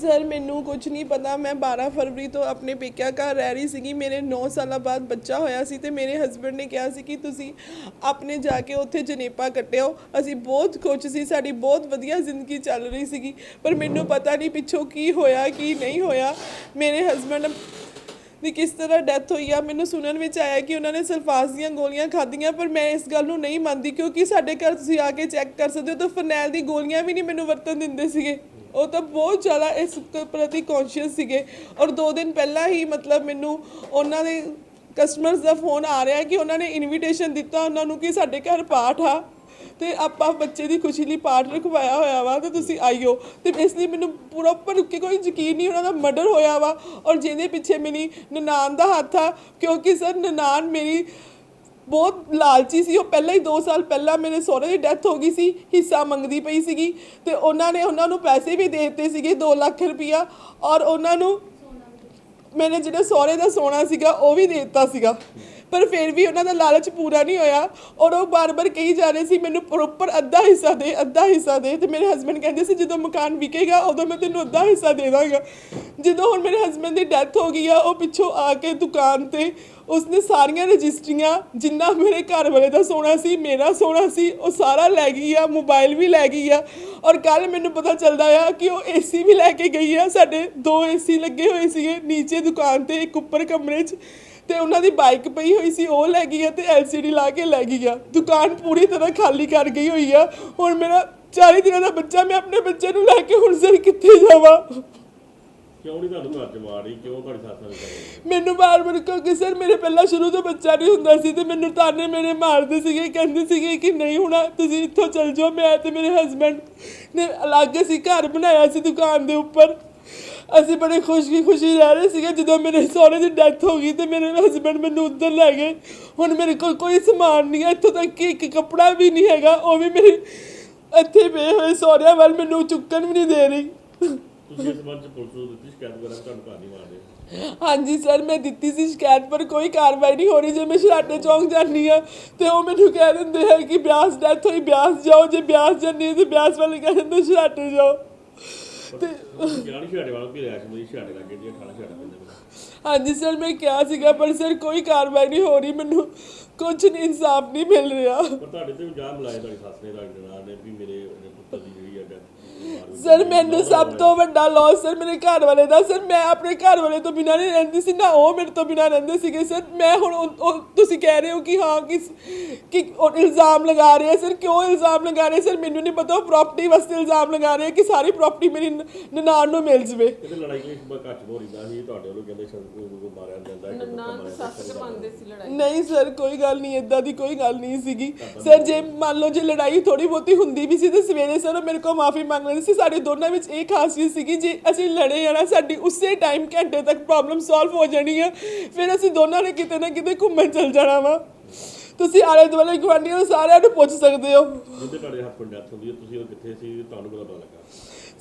Sir, ਮੈਨੂੰ ਕੁਝ ਨਹੀਂ ਪਤਾ। ਮੈਂ 12 ਫਰਵਰੀ ਤੋਂ ਆਪਣੇ ਪੇਕਿਆ ਘਰ ਰਹਿ ਰਹੀ ਸੀਗੀ। ਮੇਰੇ 9 ਸਾਲਾਂ ਬਾਅਦ ਬੱਚਾ ਹੋਇਆ ਸੀ ਤੇ ਮੇਰੇ ਹਸਬੰਡ ਨੇ ਕਿਹਾ ਸੀ ਕਿ ਤੁਸੀਂ ਆਪਣੇ ਜਾ ਕੇ ਉੱਥੇ ਜਨੇਪਾ ਕੱਟਿਓ। ਅਸੀਂ ਬਹੁਤ ਖੁਸ਼ ਸੀ। ਸਾਡੀ ਬਹੁਤ ਵਧੀਆ ਜ਼ਿੰਦਗੀ ਚੱਲ ਰਹੀ ਸੀਗੀ। ਪਰ ਮੈਨੂੰ ਪਤਾ ਨਹੀਂ ਪਿੱਛੋਂ ਕੀ ਹੋਇਆ, ਕੀ ਨਹੀਂ ਹੋਇਆ। ਮੇਰੇ ਹਸਬੰਡ ਦੀ ਕਿਸ ਤਰ੍ਹਾਂ ਡੈਥ ਹੋਈ ਆ, ਮੈਨੂੰ ਸੁਣਨ ਵਿੱਚ ਆਇਆ ਕਿ ਉਹਨਾਂ ਨੇ ਸਲਫਾਸ ਦੀਆਂ ਗੋਲੀਆਂ ਖਾਧੀਆਂ, ਪਰ ਮੈਂ ਇਸ ਗੱਲ ਨੂੰ ਨਹੀਂ ਮੰਨਦੀ ਕਿਉਂਕਿ ਸਾਡੇ ਘਰ ਤੁਸੀਂ ਆ ਕੇ ਚੈੱਕ ਕਰ ਸਕਦੇ ਹੋ ਤਾਂ ਫਰਨੈਲ ਦੀ ਗੋਲੀਆਂ ਵੀ ਨਹੀਂ ਮੈਨੂੰ ਵਰਤਣ ਦਿੰਦੇ ਸੀਗੇ। ਉਹ ਤਾਂ ਬਹੁਤ ਜ਼ਿਆਦਾ ਇਸ ਪ੍ਰਤੀ ਕੌਨਸ਼ੀਅਸ ਸੀਗੇ। ਔਰ 2 ਦਿਨ ਪਹਿਲਾਂ ਹੀ ਮਤਲਬ ਮੈਨੂੰ ਉਹਨਾਂ ਦੇ ਕਸਟਮਰਸ ਦਾ ਫੋਨ ਆ ਰਿਹਾ ਕਿ ਉਹਨਾਂ ਨੇ ਇਨਵੀਟੇਸ਼ਨ ਦਿੱਤਾ ਉਹਨਾਂ ਨੂੰ ਕਿ ਸਾਡੇ ਘਰ ਪਾਠ ਆ। ਤੇ ਆਪਾਂ ਬੱਚੇ ਦੀ ਖੁਸ਼ੀ ਲਈ ਪਾਠ ਰਖਵਾਇਆ ਹੋਇਆ ਵਾ ਤੇ ਤੁਸੀਂ ਆਇਓ। ਤੇ ਇਸ ਲਈ ਮੈਨੂੰ ਪੂਰਾ ਉੱਪਰ ਕਿ ਕੋਈ ਯਕੀਨ ਨਹੀਂ ਉਹਨਾਂ ਦਾ ਮਰਡਰ ਹੋਇਆ ਵਾ। ਔਰ ਜਿਹਦੇ ਪਿੱਛੇ ਮੇਰੀ ਨਨਾਣ ਦਾ ਹੱਥ ਆ, ਕਿਉਂਕਿ ਸਰ ਨਨਾਣ ਮੇਰੀ ਬਹੁਤ ਲਾਲਚੀ ਸੀ। ਉਹ ਪਹਿਲਾਂ ਹੀ 2 ਸਾਲ ਪਹਿਲਾਂ ਮੇਰੇ ਸਹੁਰੇ ਦੀ ਡੈਥ ਹੋ ਗਈ ਸੀ। ਹਿੱਸਾ ਮੰਗਦੀ ਪਈ ਸੀਗੀ ਤੇ ਉਹਨਾਂ ਨੇ ਉਹਨਾਂ ਨੂੰ ਪੈਸੇ ਵੀ ਦੇ ਦਿੱਤੇ ਸੀਗੇ 2 ਲੱਖ ਰੁਪਇਆ ਔਰ ਉਹਨਾਂ ਨੂੰ ਮੈਨੇ ਜਿਹੜਾ ਸਹੁਰੇ ਦਾ ਸੋਨਾ ਸੀਗਾ ਉਹ ਵੀ ਦੇ ਦਿੱਤਾ ਸੀਗਾ। ਪਰ ਫਿਰ ਵੀ ਉਹਨਾਂ ਦਾ ਲਾਲਚ ਪੂਰਾ ਨਹੀਂ ਹੋਇਆ। ਔਰ ਉਹ ਬਾਰ-ਬਾਰ ਕਹੀ ਜਾ ਰਹੇ ਸੀ, ਮੈਨੂੰ ਪ੍ਰੋਪਰ ਅੱਧਾ ਹਿੱਸਾ ਦੇ, ਅੱਧਾ ਹਿੱਸਾ ਦੇ। ਤੇ ਮੇਰੇ ਹਸਬੰਡ ਕਹਿੰਦੇ ਸੀ, ਜਦੋਂ ਮਕਾਨ ਵਿਕੇਗਾ, ਉਦੋਂ ਮੈਂ ਤੈਨੂੰ ਅੱਧਾ ਹਿੱਸਾ ਦੇ ਦਾਂਗਾ। ਜਦੋਂ ਹੁਣ ਮੇਰੇ ਹਸਬੰਡ ਦੀ ਡੈਥ ਹੋ ਗਈ ਆ, ਉਹ ਪਿੱਛੋਂ ਆ ਕੇ ਦੁਕਾਨ ਤੇ ਉਸਨੇ ਸਾਰੀਆਂ ਰਜਿਸਟਰੀਆਂ, ਜਿੰਨਾ ਮੇਰੇ ਘਰ ਵਾਲੇ ਦਾ ਸੋਨਾ ਸੀ, ਮੇਰਾ ਸੋਨਾ ਸੀ, ਉਹ ਸਾਰਾ ਲੈ ਗਈ ਆ, ਮੋਬਾਈਲ ਵੀ ਲੈ ਗਈ ਆ। ਔਰ ਕੱਲ ਮੈਨੂੰ ਪਤਾ ਚੱਲਦਾ ਆ ਕਿ ਉਹ ਏਸੀ ਵੀ ਲੈ ਕੇ ਗਈ ਆ। ਸਾਡੇ ਦੋ ਏਸੀ ਲੱਗੇ ਹੋਏ ਸੀਗੇ ਨੀਚੇ ਦੁਕਾਨ ਤੇ, ਇੱਕ ਉੱਪਰ ਕਮਰੇ 'ਚ। ਤੇ ਉਹਨਾਂ ਦੀ ਬਾਈਕ ਪਈ ਹੋਈ ਸੀ ਉਹ ਲੈ ਗਈ ਆ ਤੇ ਐਲਸੀਡੀ ਲਾ ਕੇ ਲੈ ਗਈ ਆ। ਦੁਕਾਨ ਪੂਰੀ ਤਰ੍ਹਾਂ ਖਾਲੀ ਕਰ ਗਈ ਹੋਈ ਆ। ਹੁਣ ਮੇਰਾ 40 ਦਿਨਾਂ ਦਾ ਬੱਚਾ ਮੈਂ ਆਪਣੇ ਬੱਚੇ ਨੂੰ ਲੈ ਕੇ ਹੁਣ ਸਰ ਕਿੱਥੇ ਜਾਵਾਂ? ਕਿਉਂ ਨਹੀਂ ਤੁਹਾਨੂੰ ਘਰ ਚ ਮਾਰ ਰਹੀ? ਕਿਉਂ ਤੁਹਾਡੀ ਸੱਸ ਨਾਲ ਕਰ ਮੈਨੂੰ ਬਾਰ-ਬਾਰ ਕਿਉਂਕਿ ਸਰ ਮੇਰੇ ਪਹਿਲਾਂ ਸ਼ੁਰੂ ਤੋਂ ਬੱਚਾ ਨਹੀਂ ਹੁੰਦਾ ਸੀ ਤੇ ਮੈਨੂੰ ਤਾਨੇ ਮੇਰੇ ਮਾਰਦੇ ਸੀਗੇ ਕਹਿੰਦੇ ਸੀਗੇ ਕਿ ਨਹੀਂ ਹੋਣਾ ਤੁਸੀਂ ਇੱਥੋਂ ਚਲ ਜਾਓ ਮੈਂ ਤੇ ਮੇਰੇ ਹਸਬੰਡ ਨੇ ਅਲੱਗ ਅਸੀਂ ਘਰ ਬਣਾਇਆ ਸੀ ਦੁਕਾਨ ਦੇ ਉੱਪਰ। ਅਸੀਂ ਬੜੇ ਖੁਸ਼ੀ ਖੁਸ਼ੀ ਰਹਿ ਰਹੇ ਸੀਗੇ ਜਦੋਂ ਮੇਰੇ ਸਹੁਰੇ ਦੀ ਡੈਥ ਹੋ ਗਈ ਤੇ ਮੇਰੇ ਹਸਬੰਡ ਮੈਨੂੰ ਉੱਧਰ ਲੈ ਗਏ। ਹੁਣ ਮੇਰੇ ਕੋਲ ਕੋਈ ਸਮਾਨ ਨਹੀਂ ਹੈ ਇੱਥੋਂ ਤੱਕ ਕਿ ਇੱਕ ਕੱਪੜਾ ਵੀ ਨਹੀਂ ਹੈਗਾ ਉਹ ਵੀ ਮੇਰੇ ਇੱਥੇ ਪਏ ਹੋਏ ਸਹੁਰਿਆਂ ਵੱਲ ਮੈਨੂੰ ਚੁੱਕਣ ਵੀ ਨਹੀਂ ਦੇ ਰਹੀ। ਤੁਸੀਂ ਇਸ ਸੰਬੰਧ ਚ ਪੁਲਿਸ ਨੂੰ ਦਿੱਤੀ ਸ਼ਿਕਾਇਤ ਵਗੈਰਾ ਵੀ ਤੁਹਾਨੂੰ ਘਰ ਨਹੀਂ ਮਾਰਦੇ ਹਾਂਜੀ ਸਰ ਮੈਂ ਦਿੱਤੀ ਸੀ ਸ਼ਿਕਾਇਤ ਪਰ ਕੋਈ ਕਾਰਵਾਈ ਨਹੀਂ ਹੋ ਰਹੀ। ਜੇ ਮੈਂ ਸ਼ਰਾਟੇ ਚੌਂਕ ਜਾਂਦੀ ਆ ਤੇ ਉਹ ਮੈਨੂੰ ਕਹਿ ਦਿੰਦੇ ਹੈ ਕਿ ਬਿਆਸ ਡੈਥ ਹੋਈ ਬਿਆਸ ਜਾਓ ਜੇ ਬਿਆਸ ਜਾਂਦੀ ਹੈ ਤੇ ਬਿਆਸ ਵਾਲੇ ਕਹਿ ਦਿੰਦੇ ਸ਼ਰਾਟੇ ਜਾਓ। ਤੇ ਤੁਸੀਂ ਨਹੀਂ ਛਾੜੇ ਵਾਲਾ ਵੀ ਰੈਸ਼ ਮੇਰੀ ਛਾੜੇ ਲੱਗੇ ਜੀ ਠਾਣਾ ਛਾੜਾ ਪੈਂਦਾ ਹਾਂਜੀ ਸਰ, ਮੈਂ ਕਿਹਾ ਸੀਗਾ, ਪਰ ਸਰ ਕੋਈ ਕਾਰਵਾਈ ਨਹੀਂ ਹੋ ਰਹੀ, ਮੈਨੂੰ ਕੁਝ ਨਹੀਂ, ਇਨਸਾਫ ਨਹੀਂ ਮਿਲ ਰਿਹਾ। ਪਰ ਤੁਹਾਡੇ ਤੇ ਇਲਜ਼ਾਮ ਲਾਏ ਤੁਹਾਡੀ ਸੱਸ ਨੇ, ਤੁਹਾਡੇ ਨਾਲ ਨੇ, ਵੀ ਮੇਰੇ ਪੁੱਤਰ ਦੀ ਜਿਹੜੀ ਆ ਡੈਥ ਸਰ ਮੈਨੂੰ ਸਭ ਤੋਂ ਵੱਡਾ ਲਾਸ ਸਰ ਮੇਰੇ ਘਰ ਵਾਲੇ ਦਾ ਸਰ ਮੈਂ ਆਪਣੇ ਘਰ ਵਾਲੇ ਤੋਂ ਬਿਨਾਂ ਨਹੀਂ ਰਹਿੰਦੀ ਸੀ ਨਾ ਉਹ ਮੇਰੇ ਤੋਂ ਬਿਨਾਂ ਰਹਿੰਦੇ ਸੀਗੇ ਸਰ ਮੈਂ ਹੁਣ ਉਹ- ਉਹ ਤੁਸੀਂ ਕਹਿ ਰਹੇ ਹੋ ਕਿ ਹਾਂ ਕਿ ਕਿ ਉਹ ਇਲਜ਼ਾਮ ਲਗਾ ਰਹੇ ਆ ਸਰ ਕਿਉਂ ਇਲਜ਼ਾਮ ਲਗਾ ਰਹੇ ਸਰ ਮੈਨੂੰ ਨਹੀਂ ਪਤਾ ਉਹ ਪ੍ਰਾਪਰਟੀ ਵਾਸਤੇ ਇਲਜ਼ਾਮ ਲਗਾ ਰਹੇ ਆ ਕਿ ਸਾਰੀ ਪ੍ਰਾਪਰਟੀ ਮੇਰੀ ਨ- ਨਨਾਣ ਨੂੰ ਮਿਲ ਜਵੇ। ਕਿਤੇ ਲੜਾਈ ਕੋਈ ਘੱਟ ਹੋ ਰਹੀ ਸੀ ਤੁਹਾਡੇ ਵੱਲੋਂ ਕਹਿੰਦੇ ਸ਼ੰਕੂ ਨੂੰ ਮਾਰਿਆ ਜਾਂਦਾ ਹੈ ਨਨਾਣ ਸੱਸ ਕਰਵਾਉਂਦੇ ਸੀ ਲੜਾਈ। ਨਹੀਂ ਸਰ ਕੋਈ ਗੱਲ ਨਹੀਂ ਇਦਾਂ ਦੀ ਕੋਈ ਗੱਲ ਨਹੀਂ ਸੀਗੀ। ਸਰ ਜੇ ਮੰਨ ਲਓ ਜੇ ਲੜਾਈ ਥੋੜੀ ਬਹੁਤੀ ਹੁੰਦੀ ਵੀ ਸੀ ਤੇ ਸਵੇਰੇ ਸਰ ਉਹ ਮੇਰੇ ਕੋਲ ਮਾਫੀ ਮੰਗ ਲੈਂਦੇ ਸੀ ਸਾਡੇ ਦੋਨਾਂ ਵਿੱਚ ਇਹ ਖਾਸੀਅਤ ਸੀਗੀ ਜੇ ਅਸੀਂ ਲੜੇ ਆ ਨਾ ਸਾਡੀ ਉਸੇ ਟਾਈਮ ਘੰਟੇ ਤੱਕ ਪ੍ਰੋਬਲਮ ਸੋਲਵ ਹੋ ਜਾਣੀ ਆ। ਫਿਰ ਅਸੀਂ ਦੋਨਾਂ ਨੇ ਕਿਤੇ ਨਾ ਕਿਤੇ ਘੁੰਮਣ ਚੱਲ ਜਾਣਾ ਵਾ। ਤੁਸੀਂ ਆਲੇ ਦੁਆਲੇ ਗੁਆਂਢੀਆਂ ਨੂੰ ਸਾਰਿਆਂ ਨੂੰ ਪੁੱਛ ਸਕਦੇ ਹੋ। ਜਿੱਦੇ ਤੁਹਾਡੇ ਹਸਬੰਡ ਡੈਥ ਹੁੰਦੀ ਹੈ ਤੁਸੀਂ ਉਹ ਕਿੱਥੇ ਸੀ ਤੁਹਾਨੂੰ ਪਤਾ ਲੱਗਾ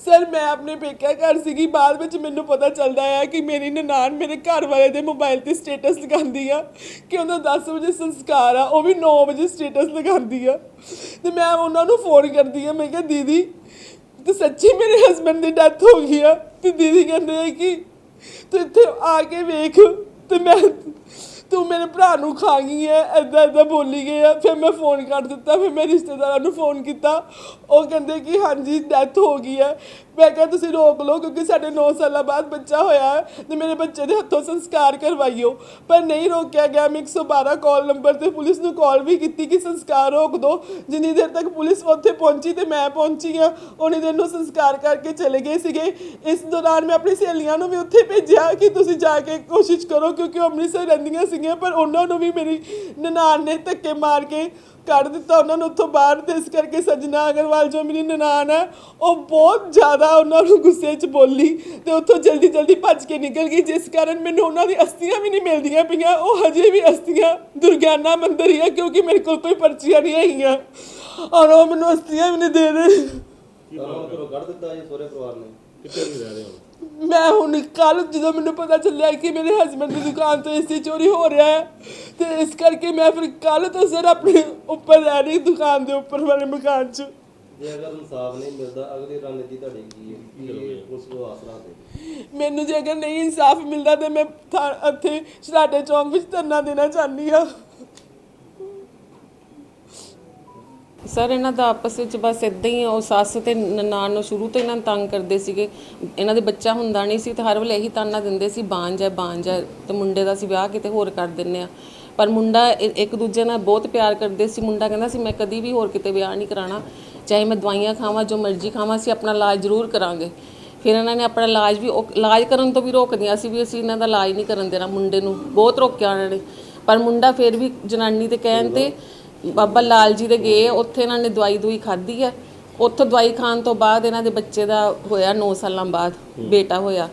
ਸਰ ਮੈਂ ਆਪਣੇ ਪੇਕਿਆ ਘਰ ਸੀਗੀ ਬਾਅਦ ਵਿੱਚ ਮੈਨੂੰ ਪਤਾ ਚੱਲਦਾ ਆ ਕਿ ਮੇਰੀ ਨਨਾਣ ਮੇਰੇ ਘਰ ਵਾਲੇ ਦੇ ਮੋਬਾਈਲ ਤੇ ਸਟੇਟਸ ਲਗਾਉਂਦੀ ਆ ਕਿ ਉਹਦਾ 10 ਵਜੇ ਸੰਸਕਾਰ ਆ ਉਹ ਵੀ 9 ਵਜੇ ਸਟੇਟਸ ਲਗਾਉਂਦੀ ਆ। ਤੇ ਮੈਂ ਉਹਨਾਂ ਨੂੰ ਫੋਨ ਕਰਦੀ ਆ ਮੈਂ ਕਿਹਾ ਦੀਦੀ ਤੇ ਸੱਚੀ ਮੇਰੇ ਹਸਬੰਡ ਦੀ ਡੈਥ ਹੋ ਗਈ ਆ। ਤੇ ਦੀਦੀ ਕਹਿੰਦੇ ਆ ਕਿ ਤੂੰ ਇੱਥੇ ਆ ਕੇ ਵੇਖ ਤੇ ਮੈਂ ਤੂੰ ਮੇਰੇ ਭਰਾ ਨੂੰ ਖਾ ਗਈ ਐ ਐਦਾਂ ਐਦਾਂ ਬੋਲੀ ਗਈ ਆ ਫਿਰ ਮੈਂ ਫੋਨ ਕਰ ਦਿੱਤਾ, ਫਿਰ ਮੈਂ ਰਿਸ਼ਤੇਦਾਰਾਂ ਨੂੰ ਫੋਨ ਕੀਤਾ। ਉਹ ਕਹਿੰਦੇ ਕਿ ਹਾਂਜੀ ਡੈਥ ਹੋ ਗਈ ਹੈ ਮੈਂ ਕਿਹਾ, ਤੁਸੀਂ ਰੋਕ ਲਓ, ਕਿਉਂਕਿ ਸਾਡੇ 9 ਸਾਲਾਂ ਬਾਅਦ ਬੱਚਾ ਹੋਇਆ ਹੈ ਤੇ ਮੇਰੇ ਬੱਚੇ ਦੇ ਹੱਥੋਂ ਸੰਸਕਾਰ ਕਰਵਾਈਓ। ਪਰ ਨਹੀਂ ਰੋਕਿਆ ਗਿਆ, ਮੈਂ 112 ਕਾਲ ਨੰਬਰ ਤੇ ਪੁਲਿਸ ਨੂੰ ਕਾਲ ਵੀ ਕੀਤੀ ਕਿ ਸੰਸਕਾਰ ਰੋਕ ਦਿਓ ਜਿੰਨੀ ਦੇਰ ਤੱਕ ਪੁਲਿਸ ਉੱਥੇ ਪਹੁੰਚੀ ਤੇ ਮੈਂ ਪਹੁੰਚੀ ਆ ਉਨੀ ਦੇਰ ਨੂੰ ਸੰਸਕਾਰ ਕਰਕੇ ਚਲੇ ਗਏ ਸੀਗੇ। ਇਸ ਦੌਰਾਨ ਮੈਂ ਆਪਣੀ ਸਹੇਲੀਆਂ ਨੂੰ ਵੀ ਉੱਥੇ ਭੇਜਿਆ ਕਿ ਤੁਸੀਂ ਜਾ ਕੇ ਕੋਸ਼ਿਸ਼ ਕਰੋ, ਕਿਉਂਕਿ ਉਹ ਅੰਮ੍ਰਿਤਸਰ ਰਹਿੰਦੀਆਂ ਸੀ ਸੀਗੀਆਂ ਪਰ ਉਹਨਾਂ ਨੂੰ ਵੀ ਮੇਰੀ ਨਨਾਣ ਨੇ ਧੱਕੇ ਮਾਰ ਕੇ ਕੱਢ ਦਿੱਤਾ। ਉਹਨਾਂ ਨੂੰ ਉੱਥੋਂ ਬਾਹਰ ਤੇ ਇਸ ਕਰਕੇ ਸਜਣਾ ਅਗਰਵਾਲ ਜੋ ਮੇਰੀ ਨਨਾਣ ਹੈ ਉਹ ਬਹੁਤ ਜ਼ਿਆਦਾ ਉਹਨਾਂ ਨੂੰ ਗੁੱਸੇ 'ਚ ਬੋਲੀ ਤੇ ਉੱਥੋਂ ਜਲਦੀ ਜਲਦੀ ਭੱਜ ਕੇ ਨਿਕਲ ਗਈ ਜਿਸ ਕਾਰਨ ਮੈਨੂੰ ਉਹਨਾਂ ਦੀ ਅਸਥੀਆਂ ਵੀ ਨਹੀਂ ਮਿਲਦੀਆਂ ਪਈਆਂ। ਉਹ ਹਜੇ ਵੀ ਅਸਥੀਆਂ ਦੁਰਗਿਆਨਾ ਮੰਦਿਰ ਹੀ ਹੈ ਕਿਉਂਕਿ ਮੇਰੇ ਕੋਲ ਕੋਈ ਪਰਚੀਆਂ ਨਹੀਂ ਹੈਗੀਆਂ। ਔਰ ਉਹ ਮੈਨੂੰ ਅਸਥੀਆਂ ਵੀ ਨਹੀਂ ਦੇ ਰਹੇ। ਕੀ ਘਰੋਂ ਕੱਢ ਦਿੱਤਾ ਜੀ ਸਹੁਰੇ ਪਰਿਵਾਰ ਨੇ। ਕਿੱਥੇ ਨਹੀਂ ਰਹਿ ਰਹੇ ਹੁਣ ਮੈਂ ਹੁਣ ਕੱਲ ਜਦੋਂ ਮੈਨੂੰ ਪਤਾ ਚੱਲਿਆ ਕਿ ਮੇਰੇ ਹਸਬੰਡ ਦੀ ਦੁਕਾਨ ਤੋਂ ਏਸੀ ਚੋਰੀ ਹੋ ਰਿਹਾ ਹੈ ਤੇ ਇਸ ਕਰਕੇ ਮੈਂ ਫਿਰ ਕੱਲ ਤੋਂ ਸਰ ਆਪਣੇ ਉੱਪਰ ਰਹਿ ਰਹੀ ਦੁਕਾਨ ਦੇ ਉੱਪਰ ਵਾਲੇ ਮਕਾਨ 'ਚ। ਜੇ ਅਗਰ ਇਨਸਾਫ ਨਹੀਂ ਮਿਲਦਾ ਅਗਲੀ ਰਣਨੀਤੀ ਤੁਹਾਡੀ ਕੀ ਹੈ? ਕੀ ਪੁਲਿਸ ਕੋ ਆਸਰਾ ਦੇ? ਮੈਨੂੰ ਜੇ ਅਗਰ ਨਹੀਂ ਇਨਸਾਫ ਮਿਲਦਾ ਤੇ ਮੈਂ ਥਾ- ਇੱਥੇ ਸ਼ਰਾਟੇ ਚੌਂਕ ਵਿੱਚ ਧਰਨਾ ਦੇਣਾ ਚਾਹੁੰਦੀ ਹਾਂ। ਸਰ, ਇਹਨਾਂ ਦਾ ਆਪਸ ਵਿੱਚ ਬਸ ਇਦਾਂ ਹੀ ਉਹ ਸੱਸ ਤੇ ਨਨਾਣ ਨੂੰ ਸ਼ੁਰੂ ਤੋਂ ਇਹਨਾਂ ਨੂੰ ਤੰਗ ਕਰਦੇ ਸੀਗੇ। ਇਹਨਾਂ ਦੇ ਬੱਚਾ ਹੁੰਦਾ ਨਹੀਂ ਸੀ ਤੇ ਹਰ ਵੇਲੇ ਇਹੀ ਤਾਨਾ ਦਿੰਦੇ ਸੀ, ਬਾਂਝ ਹੈ ਬਾਂਝ ਹੈ। ਤੇ ਮੁੰਡੇ ਦਾ ਸੀ ਵਿਆਹ ਕਿਤੇ ਹੋਰ ਕਰ ਦਿੰਨੇ ਆ ਪਰ ਮੁੰਡਾ ਇੱਕ ਦੂਜੇ ਨਾਲ ਬਹੁਤ ਪਿਆਰ ਕਰਦੇ ਸੀ। ਮੁੰਡਾ ਕਹਿੰਦਾ ਸੀ, ਮੈਂ ਕਦੀ ਵੀ ਹੋਰ ਕਿਤੇ ਵਿਆਹ ਨਹੀਂ ਕਰਾਣਾ ਚਾਹੇ ਮੈਂ ਦਵਾਈਆਂ ਖਾਵਾਂ, ਜੋ ਮਰਜ਼ੀ ਖਾਵਾਂ ਸੀ ਆਪਣਾ ਇਲਾਜ ਜ਼ਰੂਰ ਕਰਾਂਗੇ। ਫਿਰ ਇਹਨਾਂ ਨੇ ਆਪਣਾ ਇਲਾਜ ਵੀ ਉਹ- ਇਲਾਜ ਕਰਨ ਤੋਂ ਵੀ ਰੋਕਦੀਆਂ ਸੀ ਵੀ ਅਸੀਂ ਇਹਨਾਂ ਦਾ ਇਲਾਜ ਨਹੀਂ ਕਰਨ ਦੇਣਾ ਮੁੰਡੇ ਨੂੰ। ਬਹੁਤ ਰੋਕਿਆ ਉਹਨਾਂ ਨੇ। ਪਰ ਮੁੰਡਾ ਫਿਰ ਵੀ ਜਨਾਨੀ ਦੇ ਕਹਿਣ ਤੇ ਬਾਬਾ ਲਾਲ ਜੀ ਦੇ ਗਏ ਉੱਥੇ ਇਹਨਾਂ ਨੇ ਦਵਾਈ ਦੂਈ ਖਾਧੀ ਹੈ। ਉੱਥੋਂ ਦਵਾਈ ਖਾਣ ਤੋਂ ਬਾਅਦ ਇਹਨਾਂ ਦੇ ਬੱਚੇ ਦਾ ਹੋਇਆ 9 ਸਾਲਾਂ ਬਾਅਦ ਬੇਟਾ ਹੋਇਆ।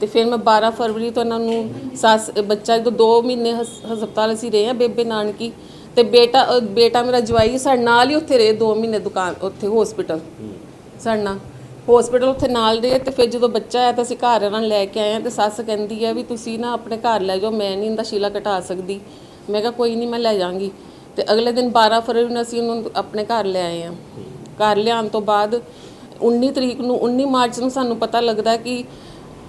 ਤੇ ਫਿਰ ਮੈਂ 12 ਫਰਵਰੀ ਤੋਂ ਇਹਨਾਂ ਨੂੰ ਸੱਸ ਬੱਚਾ ਜਦੋਂ 2 ਮਹੀਨੇ ਹਸ- ਹਸਪਤਾਲ ਅਸੀਂ ਰਹੇ ਆ ਬੇਬੇ ਨਾਨਕੀ ਤੇ ਬੇਟਾ ਅ, ਬੇਟਾ ਮੇਰਾ ਜਵਾਈ ਸਾਡੇ ਨਾਲ ਹੀ ਉੱਥੇ ਰਹੇ 2 ਮਹੀਨੇ ਦੁਕਾਨ ਉੱਥੇ ਹਸਪੀਟਲ ਸਾਡੇ ਨਾਲ। ਹਸਪੀਟਲ ਉੱਥੇ ਨਾਲ ਰਹੇ ਤੇ ਫਿਰ ਜਦੋਂ ਬੱਚਾ ਆਇਆ ਤਾਂ ਅਸੀਂ ਘਰ ਇਹਨਾਂ ਨੂੰ ਲੈ ਕੇ ਆਏ ਆ ਤੇ ਸੱਸ ਕਹਿੰਦੀ ਆ ਵੀ ਤੁਸੀਂ ਨਾ ਆਪਣੇ ਘਰ ਲੈ ਜਾਓ ਮੈਂ ਨਹੀਂ ਇਹਦਾ ਸ਼ੀਲਾ ਘਟਾ ਸਕਦੀ। ਮੈਂ ਕਿਹਾ ਕੋਈ ਨਹੀਂ ਮੈਂ ਲੈ ਜਾਵਾਂਗੀ। ਤੇ ਅਗਲੇ ਦਿਨ 12 ਫਰਵਰੀ ਨੂੰ ਅਸੀਂ ਉਹਨੂੰ ਆਪਣੇ ਘਰ ਲੈ ਆਏ ਆ ਘਰ ਲਿਆਉਣ ਤੋਂ ਬਾਅਦ 19 ਤਰੀਕ ਨੂੰ 19 ਮਾਰਚ ਨੂੰ ਸਾਨੂੰ ਪਤਾ ਲੱਗਦਾ ਕਿ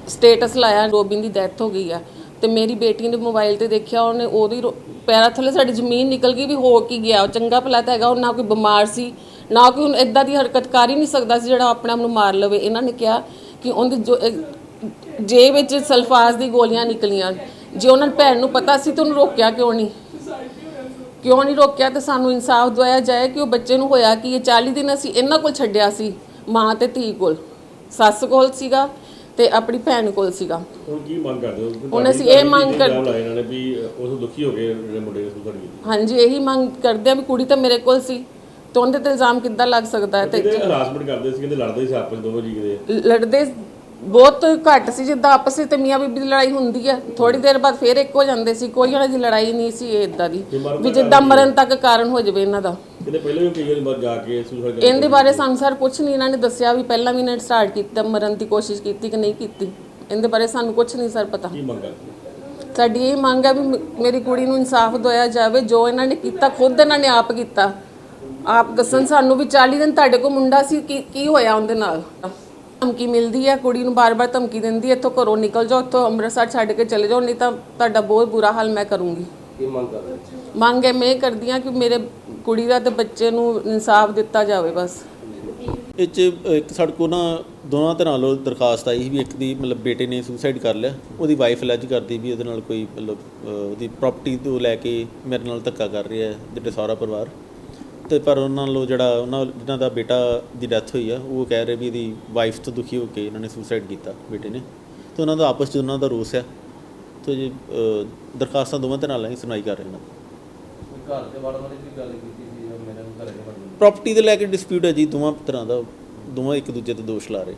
ਸਟੇਟਸ ਲਾਇਆ ਰੋਬਿਨ ਦੀ ਡੈਥ ਹੋ ਗਈ ਆ। ਤੇ ਮੇਰੀ ਬੇਟੀ ਨੇ ਮੋਬਾਈਲ ਤੇ ਦੇਖਿਆ, ਉਹਨੇ ਉਹਦੀ ਰੋ- ਪੈਰਾਂ ਥੱਲੇ ਸਾਡੀ ਜ਼ਮੀਨ ਨਿਕਲ ਗਈ ਵੀ ਹੋ ਕੀ ਗਿਆ। ਉਹ ਚੰਗਾ ਭਲਾ ਤਾਂ ਹੈਗਾ, ਉਹ ਨਾ ਕੋਈ ਬਿਮਾਰ ਸੀ, ਨਾ ਕੋਈ ਇਦਾਂ ਦੀ ਹਰਕਤ ਕਰ ਹੀ ਨਹੀਂ ਸਕਦਾ ਸੀ ਜਿਹੜਾ ਆਪਣੇ ਆਪ ਨੂੰ ਮਾਰ ਲਵੇ। ਇਹਨਾਂ ਨੇ ਕਿਹਾ ਕਿ ਉਹਦੀ ਜੋ ਇਹ- ਜੇ ਵਿੱਚ ਸਲਫਾਜ਼ ਦੀ ਗੋਲੀਆਂ ਨਿਕਲੀਆਂ। ਜੇ ਉਹਨਾਂ ਨੂੰ ਭੈਣ ਨੂੰ ਪਤਾ ਸੀ ਤਾਂ ਉਹਨੂੰ ਰੋਕਿਆ ਕਿਉਂ ਨਹੀਂ? ਕਿਉਂ ਨਹੀਂ ਰੋਕਿਆ ਤੇ ਸਾਨੂੰ ਇਨਸਾਫ ਦਵਾਇਆ ਜਾਏ ਕਿ ਉਹ ਬੱਚੇ ਨੂੰ ਹੋਇਆ ਕਿ ਇਹ 40 ਦਿਨ ਅਸੀਂ ਇਹਨਾਂ ਕੋਲ ਛੱਡਿਆ ਸੀ ਮਾਂ ਤੇ ਧੀ ਕੋਲ। ਸੱਸ ਕੋਲ ਸੀਗਾ ਤੇ ਆਪਣੀ ਭੈਣ ਕੋਲ ਸੀਗਾ। ਹੁਣ ਕੀ ਮੰਗ ਕਰਦੇ ਹੋ? ਹੁਣ ਅਸੀਂ ਇਹ ਮੰਗ ਕਰ- ਇਲਜ਼ਾਮ ਲਾਏ ਇਹਨਾਂ ਨੇ ਵੀ ਉਸ ਦੁਖੀ ਹੋ ਗਏ ਜਿਹੜੇ ਮੁੰਡੇ ਨੇ ਸੁਸਾਈਡ ਕੀਤੀ ਹਾਂਜੀ ਇਹੀ ਮੰਗ ਕਰਦੇ ਆ ਵੀ ਕੁੜੀ ਤਾਂ ਮੇਰੇ ਕੋਲ ਸੀ। ਤੇ ਉਹਦੇ ਤੇ ਇਲਜ਼ਾਮ ਕਿੱਦਾਂ ਲੱਗ ਸਕਦਾ ਹੈ ਤੇ ਹਰਾਸਮੈਂਟ ਕਰਦੇ ਸੀ ਕਹਿੰਦੇ ਲੜਦੇ ਸੀ ਆਪਸ ਦੋਨੋਂ ਜੀ ਕਿਤੇ? ਲੜਦੇ ਬਹੁਤ ਘੱਟ ਸੀ ਜਿੱਦਾਂ ਆਪਸ ਵਿੱਚ ਤੇ ਮੀਆਂ ਬੀਬੀ ਦੀ ਲੜਾਈ ਹੁੰਦੀ ਹੈ ਥੋੜੀ ਦੇਰ ਬਾਅਦ ਫੇਰ ਇੱਕ ਹੋ ਜਾਂਦੇ ਸੀ ਕੋਈ ਉਹਨਾਂ ਦੀ ਲੜਾਈ ਨਹੀਂ ਸੀ ਇਹ ਇਦਾਂ ਦੀ ਵੀ ਜਿੱਦਾਂ ਮਰਨ ਤੱਕ ਕਾਰਨ ਹੋ ਜਾਵੇ ਇਹਨਾਂ ਦਾ। ਕਹਿੰਦੇ ਪਹਿਲਾਂ ਵੀ ਕਈ ਵਾਰੀ ਜਾ ਕੇ ਸੁਸਾਈਡ ਇਹਦੇ ਬਾਰੇ ਸਾਨੂੰ ਸਰ ਕੁਝ ਨਹੀਂ ਇਹਨਾਂ ਨੇ ਦੱਸਿਆ ਵੀ ਪਹਿਲਾਂ ਵੀ ਇਹਨਾਂ ਸਟਾਰਟ ਕੀਤਾ ਮਰਨ ਦੀ ਕੋਸ਼ਿਸ਼ ਕੀਤੀ ਕਿ ਨਹੀਂ ਕੀਤੀ। ਇਹਦੇ ਬਾਰੇ ਸਾਨੂੰ ਕੁਝ ਨਹੀਂ ਸਰ ਪਤਾ। ਕੀ ਮੰਗ ਸਾਡੀ ਇਹ ਮੰਗ ਹੈ ਵੀ ਮੇਰੀ ਕੁੜੀ ਨੂੰ ਇਨਸਾਫ ਦਿਵਾਇਆ ਜਾਵੇ ਜੋ ਇਹਨਾਂ ਨੇ ਕੀਤਾ ਖੁਦ ਇਹਨਾਂ ਨੇ ਆਪ ਕੀਤਾ। ਆਪ ਦੱਸਣ ਸਾਨੂੰ ਵੀ 40 ਦਿਨ ਤੁਹਾਡੇ ਕੋਲ ਮੁੰਡਾ ਸੀ ਕੀ ਕੀ ਹੋਇਆ ਉਹਦੇ ਨਾਲ? ਧਮਕੀ ਮਿਲਦੀ ਹੈ ਕੁੜੀ ਨੂੰ ਬਾਰ-ਬਾਰ ਧਮਕੀ ਦਿੰਦੀ ਹੈ ਇੱਥੋਂ ਘਰੋਂ ਨਿਕਲ ਜਾਓ ਇੱਥੋਂ ਅੰਮ੍ਰਿਤਸਰ ਛੱਡ ਕੇ ਚਲੇ ਜਾਓ ਨਹੀਂ ਤਾਂ ਤੁਹਾਡਾ ਬਹੁਤ ਬੁਰਾ ਹਾਲ ਮੈਂ ਕਰੂੰਗੀ। ਕੀ ਮੰਗ ਕਰ ਰਹੇ ਹੋ? ਮੰਗ ਹੈ ਮੈਂ ਕਰਦੀ ਹਾਂ ਕਿ ਮੇਰੇ ਕੁੜੀ ਦਾ ਤੇ ਬੱਚੇ ਨੂੰ ਇਨਸਾਫ ਦਿੱਤਾ ਜਾਵੇ ਬਸ। ਇਹ 'ਚ ਇੱਕ ਸਾਡੇ ਕੋਲ ਨਾ ਦੋਨਾਂ ਤਰ੍ਹਾਂ ਵੱਲੋਂ ਦਰਖਾਸਤ ਆਈ ਸੀ ਵੀ ਇੱਕ ਦੀ ਮਤਲਬ ਬੇਟੇ ਨੇ ਸੁਸਾਈਡ ਕਰ ਲਿਆ ਉਹਦੀ ਵਾਈਫ ਅਲੈਜ ਕਰਦੀ ਵੀ ਉਹਦੇ ਨਾਲ ਕੋਈ ਮਤਲਬ ਅਹ, ਉਹਦੀ ਪ੍ਰਾਪਰਟੀ ਤੋਂ ਲੈ ਕੇ ਮੇਰੇ ਨਾਲ ਧੱਕਾ ਕਰ ਰਿਹਾ ਹੈ ਜਿਹੜੇ ਸਾਰਾ ਪਰਿਵਾਰ। ਤੇ ਪਰ ਉਹਨਾਂ ਵੱਲੋਂ ਜਿਹੜਾ ਉਹਨਾਂ ਜਿਨ੍ਹਾਂ ਦਾ ਬੇਟਾ ਦੀ ਡੈਥ ਹੋਈ ਆ ਉਹ ਕਹਿ ਰਹੇ ਵੀ ਇਹਦੀ ਵਾਈਫ ਤੋਂ ਦੁਖੀ ਹੋ ਕੇ ਇਹਨਾਂ ਨੇ ਸੁਸਾਈਡ ਕੀਤਾ ਬੇਟੇ ਨੇ। ਤੇ ਉਹਨਾਂ ਦਾ ਆਪਸ 'ਚ ਉਹਨਾਂ ਦਾ ਰੋਸ ਆ। ਤੇ ਜੀ ਦਰਖਾਸਤਾਂ ਦੋਵਾਂ ਤਰ੍ਹਾਂ ਨਾਲ ਹੀ ਸੁਣਾਈ ਕਰ ਰਹੇ ਨੇ ਘਰ ਦੇ ਵੜਨ ਵਾਲੀ ਵੀ ਗੱਲ ਕੀਤੀ ਸੀ ਜਾਂ ਮੇਰੇ ਘਰੇ ਵੜਨ ਪ੍ਰਾਪਰਟੀ ਦੇ ਲੈ ਕੇ ਡਿਸਪਿਊਟ ਹੈ ਜੀ ਦੋਵਾਂ ਤਰ੍ਹਾਂ ਦਾ। ਦੋਵਾਂ ਇੱਕ ਦੂਜੇ ਤੇ ਦੋਸ਼ ਲਾ ਰਹੇ।